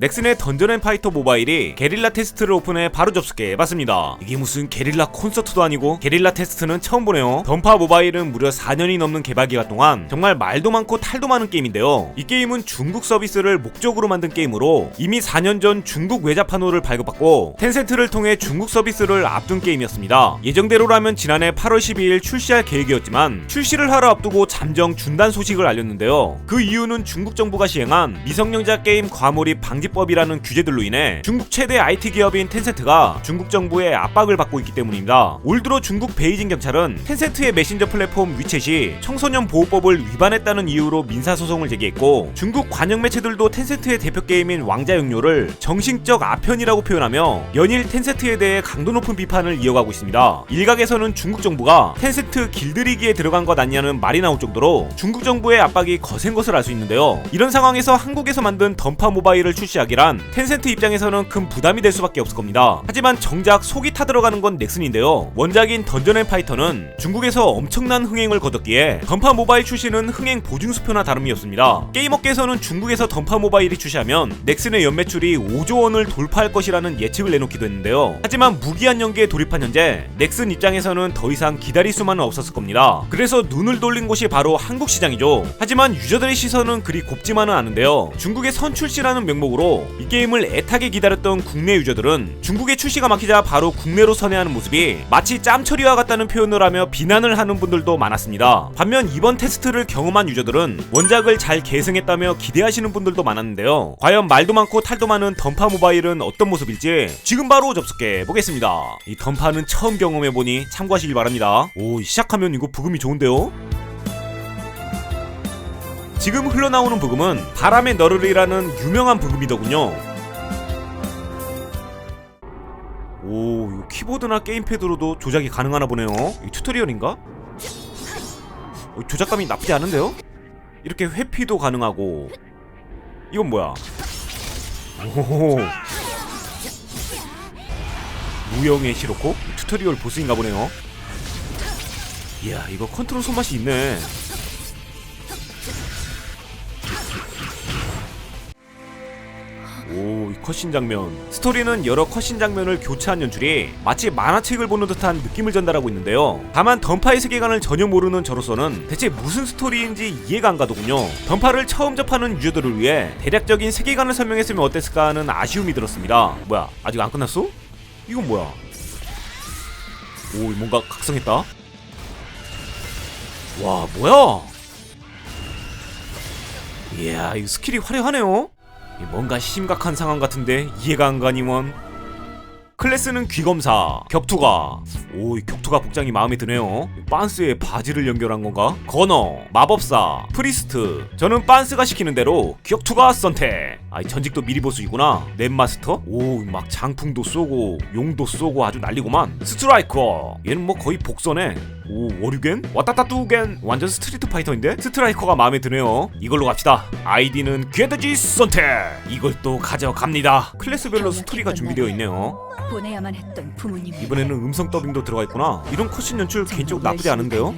넥슨의 던전앤파이터 모바일이 게릴라 테스트를 오픈해 바로 접속해 봤습니다. 이게 무슨 게릴라 콘서트도 아니고 게릴라 테스트는 처음 보네요. 던파 모바일은 무려 4년이 넘는 개발 기간 동안 정말 말도 많고 탈도 많은 게임인데요. 이 게임은 중국 서비스를 목적으로 만든 게임으로 이미 4년 전 중국 외자판호를 발급받고 텐센트를 통해 중국 서비스를 앞둔 게임이었습니다. 예정대로라면 지난해 8월 12일 출시할 계획이었지만 출시를 하루 앞두고 잠정 중단 소식을 알렸는데요. 그 이유는 중국 정부가 시행한 미성년자 게임 과몰입 방지 법이라는 규제들로 인해 중국 최대 IT 기업인 텐센트가 중국 정부의 압박을 받고 있기 때문입니다. 올 들어 중국 베이징 경찰은 텐센트의 메신저 플랫폼 위챗이 청소년 보호법을 위반했다는 이유로 민사 소송을 제기했고 중국 관영 매체들도 텐센트의 대표 게임인 왕자 영료를 정신적 아편이라고 표현하며 연일 텐센트에 대해 강도 높은 비판을 이어가고 있습니다. 일각에서는 중국 정부가 텐센트 길들이기에 들어간 것 아니냐는 말이 나올 정도로 중국 정부의 압박이 거센 것을 알 수 있는데요. 이런 상황에서 한국에서 만든 던파 모바일을 출시 하기란 텐센트 입장에서는 큰 부담이 될 수밖에 없을 겁니다. 하지만 정작 속이 타들어가는 건 넥슨인데요. 원작인 던전 앤 파이터는 중국에서 엄청난 흥행을 거뒀기에 던파 모바일 출시는 흥행 보증수표나 다름이 없습니다. 게임업계에서는 중국에서 던파 모바일이 출시하면 넥슨의 연매출이 5조 원을 돌파할 것이라는 예측을 내놓기도 했는데요. 하지만 무기한 연계에 돌입한 현재 넥슨 입장에서는 더 이상 기다릴 수만은 없었을 겁니다. 그래서 눈을 돌린 곳이 바로 한국 시장이죠. 하지만 유저들의 시선은 그리 곱지만은 않은데요. 중국의 선출시라는 명목으로 이 게임을 애타게 기다렸던 국내 유저들은 중국의 출시가 막히자 바로 국내로 선회하는 모습이 마치 짬처리와 같다는 표현을 하며 비난을 하는 분들도 많았습니다. 반면 이번 테스트를 경험한 유저들은 원작을 잘 계승했다며 기대하시는 분들도 많았는데요. 과연 말도 많고 탈도 많은 던파 모바일은 어떤 모습일지 지금 바로 접속해 보겠습니다. 이 던파는 처음 경험해 보니 참고하시길 바랍니다. 오 시작하면 이거 부금이 좋은데요? 지금 흘러나오는 부금은 바람의 너르리라는 유명한 부금이더군요. 오, 이거 키보드나 게임패드로도 조작이 가능하나 보네요. 이 튜토리얼인가? 어, 조작감이 나쁘지 않은데요? 이렇게 회피도 가능하고 이건 뭐야? 오, 무영의 시로코? 튜토리얼 보스인가 보네요. 이야, 이거 컨트롤 손맛이 있네. 컷신 장면. 스토리는 여러 컷신 장면을 교차한 연출이 마치 만화책을 보는 듯한 느낌을 전달하고 있는데요. 다만 던파의 세계관을 전혀 모르는 저로서는 대체 무슨 스토리인지 이해가 안 가더군요. 던파를 처음 접하는 유저들을 위해 대략적인 세계관을 설명했으면 어땠을까 하는 아쉬움이 들었습니다. 뭐야, 아직 안 끝났어? 이건 뭐야? 오, 뭔가 각성했다. 와, 뭐야? 이야, 이 스킬이 화려하네요. 이 뭔가 심각한 상황 같은데 이해가 안 가니원 클래스는 귀검사, 격투가. 오, 이 격투가 복장이 마음에 드네요. 빤스에 바지를 연결한 건가? 건어, 마법사, 프리스트. 저는 빤스가 시키는 대로 격투가 선택. 아, 이 전직도 미리 보수이구나. 넷마스터? 오, 막 장풍도 쏘고 용도 쏘고 아주 난리구만. 스트라이커. 얘는 뭐 거의 복선해. 오, 워류겐? 왔다따 뚜겐. 완전 스트리트 파이터인데? 스트라이커가 마음에 드네요. 이걸로 갑시다. 아이디는 괴드지 선택. 이걸 또 가져갑니다. 클래스별로 스토리가 준비되어 있네요. 보내야만 했던 부모님 이번에는 음성 더빙도 들어가 있구나. 이런 컷신 연출 개인적으로 나쁘지 않은데요?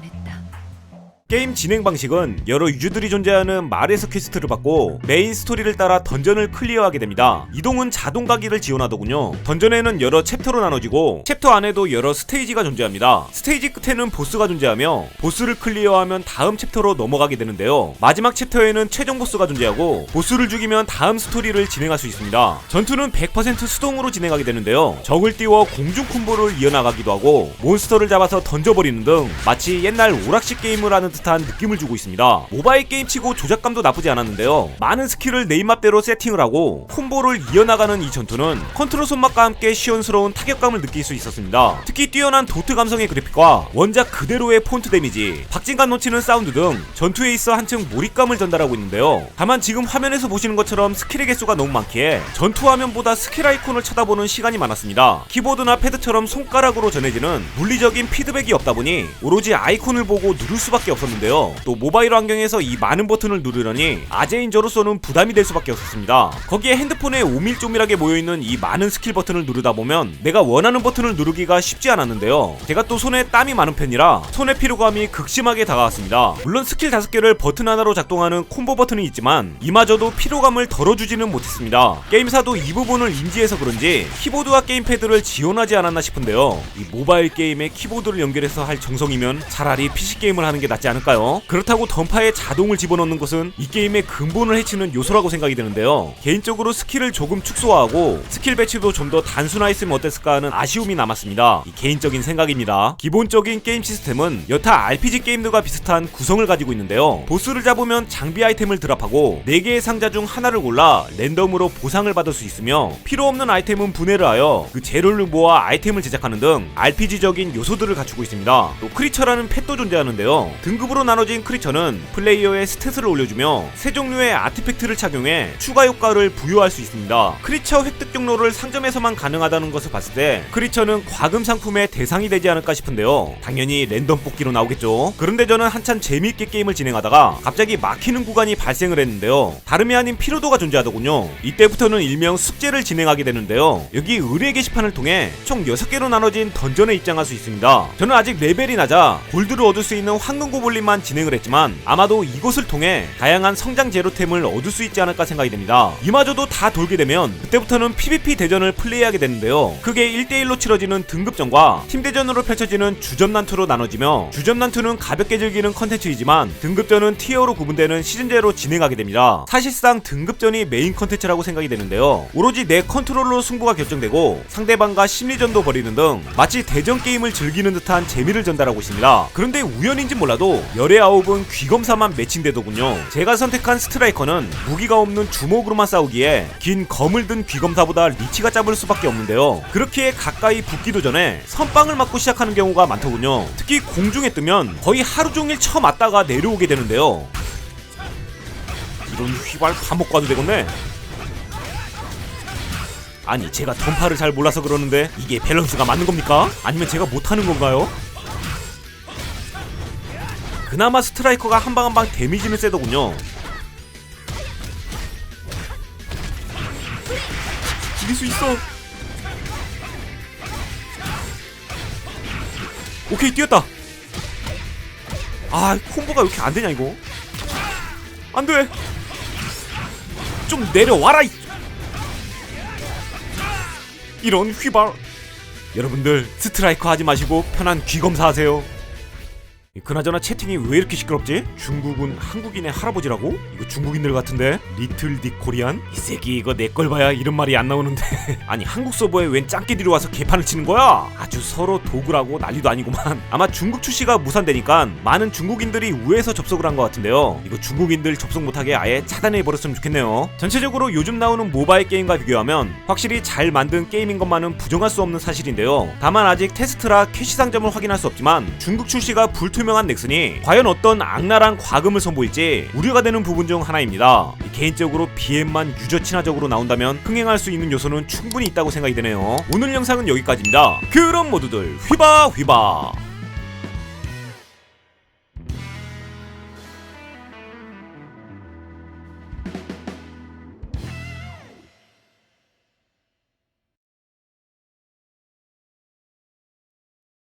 게임 진행 방식은 여러 유저들이 존재하는 말에서 퀘스트를 받고 메인 스토리를 따라 던전을 클리어하게 됩니다. 이동은 자동 가기를 지원하더군요. 던전에는 여러 챕터로 나눠지고 챕터 안에도 여러 스테이지가 존재합니다. 스테이지 끝에는 보스가 존재하며 보스를 클리어하면 다음 챕터로 넘어가게 되는데요. 마지막 챕터에는 최종 보스가 존재하고 보스를 죽이면 다음 스토리를 진행할 수 있습니다. 전투는 100% 수동으로 진행하게 되는데요. 적을 띄워 공중 콤보를 이어나가기도 하고 몬스터를 잡아서 던져버리는 등 마치 옛날 오락실 게임을 하는 듯한 느낌을 주고 있습니다. 모바일 게임 치고 조작감도 나쁘지 않았는데요. 많은 스킬을 내 입맛대로 세팅을 하고 콤보를 이어나가는 이 전투는 컨트롤 손맛과 함께 시원스러운 타격감을 느낄 수 있었습니다. 특히 뛰어난 도트 감성의 그래픽과 원작 그대로의 폰트 데미지, 박진감 넘치는 사운드 등 전투에 있어 한층 몰입감을 전달하고 있는데요. 다만 지금 화면에서 보시는 것처럼 스킬의 개수가 너무 많기에 전투 화면보다 스킬 아이콘을 쳐다보는 시간이 많았습니다. 키보드나 패드처럼 손가락으로 전해지는 물리적인 피드백이 없다 보니 오로지 아이콘을 보고 누를 수밖에 없었는데 요. 없는데요. 또 모바일 환경에서 이 많은 버튼을 누르려니 아재인 저로서는 부담이 될 수밖에 없었습니다. 거기에 핸드폰에 오밀조밀하게 모여있는 이 많은 스킬 버튼을 누르다 보면 내가 원하는 버튼을 누르기가 쉽지 않았는데요. 제가 또 손에 땀이 많은 편이라 손의 피로감이 극심하게 다가왔습니다. 물론 스킬 5개를 버튼 하나로 작동하는 콤보 버튼이 있지만 이마저도 피로감을 덜어주지는 못했습니다. 게임사도 이 부분을 인지해서 그런지 키보드와 게임패드를 지원하지 않았나 싶은데요. 이 모바일 게임에 키보드를 연결해서 할 정성이면 차라리 PC 게임을 하는 게 낫지 않을까 요? 그렇다고 던파에 자동을 집어넣는 것은 이 게임의 근본을 해치는 요소라고 생각이 드는데요. 개인적으로 스킬을 조금 축소하고 스킬 배치도 좀 더 단순화했으면 어땠을까 하는 아쉬움이 남았습니다. 이 개인적인 생각입니다. 기본적인 게임 시스템은 여타 RPG 게임들과 비슷한 구성을 가지고 있는데요. 보스를 잡으면 장비 아이템을 드랍하고 4개의 상자 중 하나를 골라 랜덤으로 보상을 받을 수 있으며 필요 없는 아이템은 분해를 하여 그 재료를 모아 아이템을 제작하는 등 RPG적인 요소들을 갖추고 있습니다. 또 크리처라는 펫도 존재하는데요. 등급 으로 나눠진 크리처는 플레이어의 스탯을 올려주며 세 종류의 아티팩트를 착용해 추가 효과를 부여할 수 있습니다. 크리처 획득 경로를 상점에서만 가능하다는 것을 봤을 때 크리처는 과금 상품의 대상이 되지 않을까 싶은데요. 당연히 랜덤 뽑기로 나오겠죠. 그런데 저는 한참 재미있게 게임을 진행하다가 갑자기 막히는 구간이 발생을 했는데요. 다름이 아닌 피로도가 존재하더군요. 이때부터는 일명 숙제를 진행하게 되는데요. 여기 의뢰 게시판을 통해 총 6개로 나눠진 던전에 입장할 수 있습니다. 저는 아직 레벨이 낮아 골드를 얻을 수 있는 황금 고블 린만 진행을 했지만 아마도 이곳을 통해 다양한 성장 제로템을 얻을 수 있지 않을까 생각이 됩니다. 이마저도 다 돌게 되면 그때부터는 PVP 대전을 플레이하게 되는데요. 크게 1대1로 치러지는 등급전과 팀대전으로 펼쳐지는 주점난투로 나눠지며 주점난투는 가볍게 즐기는 컨텐츠이지만 등급전은 티어로 구분되는 시즌제로 진행하게 됩니다. 사실상 등급전이 메인 컨텐츠라고 생각이 되는데요. 오로지 내 컨트롤로 승부가 결정되고 상대방과 심리전도 벌이는 등 마치 대전 게임을 즐기는 듯한 재미를 전달하고 있습니다. 그런데 우연인지 몰라도 열의 아홉은 귀검사만 매칭되더군요. 제가 선택한 스트라이커는 무기가 없는 주먹으로만 싸우기에 긴 검을 든 귀검사보다 리치가 짧을 수밖에 없는데요. 그렇게 가까이 붙기도 전에 선빵을 맞고 시작하는 경우가 많더군요. 특히 공중에 뜨면 거의 하루 종일 쳐맞다가 내려오게 되는데요. 이런 휘발 파먹고 가도 되겠네. 아니 제가 던파를 잘 몰라서 그러는데 이게 밸런스가 맞는 겁니까? 아니면 제가 못하는 건가요? 그나마 스트라이커가 한 방 한 방 데미지는 세더군요. 이길 수 있어. 오케이 뛰었다. 아 콤보가 왜 이렇게 안 되냐 이거? 안 돼. 좀 내려와라. 이- 이런 휘발. 여러분들 스트라이커 하지 마시고 편한 귀검사 하세요. 그나저나 채팅이 왜 이렇게 시끄럽지? 중국은 한국인의 할아버지라고? 이거 중국인들 같은데? 리틀 디 코리안? 이 새끼 이거 내 걸 봐야 이런 말이 안 나오는데 아니 한국 서버에 웬 짱끼들이 와서 개판을 치는 거야? 아주 서로 도구라고 난리도 아니구만 아마 중국 출시가 무산되니까 많은 중국인들이 우회해서 접속을 한 것 같은데요 이거 중국인들 접속 못하게 아예 차단해버렸으면 좋겠네요 전체적으로 요즘 나오는 모바일 게임과 비교하면 확실히 잘 만든 게임인 것만은 부정할 수 없는 사실인데요 다만 아직 테스트라 캐시 상점을 확인할 수 없지만 중국 출시가 불투명한 넥슨이 과연 어떤 악랄한 과금을 선보일지 우려가 되는 부분 중 하나입니다. 개인적으로 BM만 유저 친화적으로 나온다면 흥행할 수 있는 요소는 충분히 있다고 생각이 되네요. 오늘 영상은 여기까지입니다. 그럼 모두들 휘바 휘바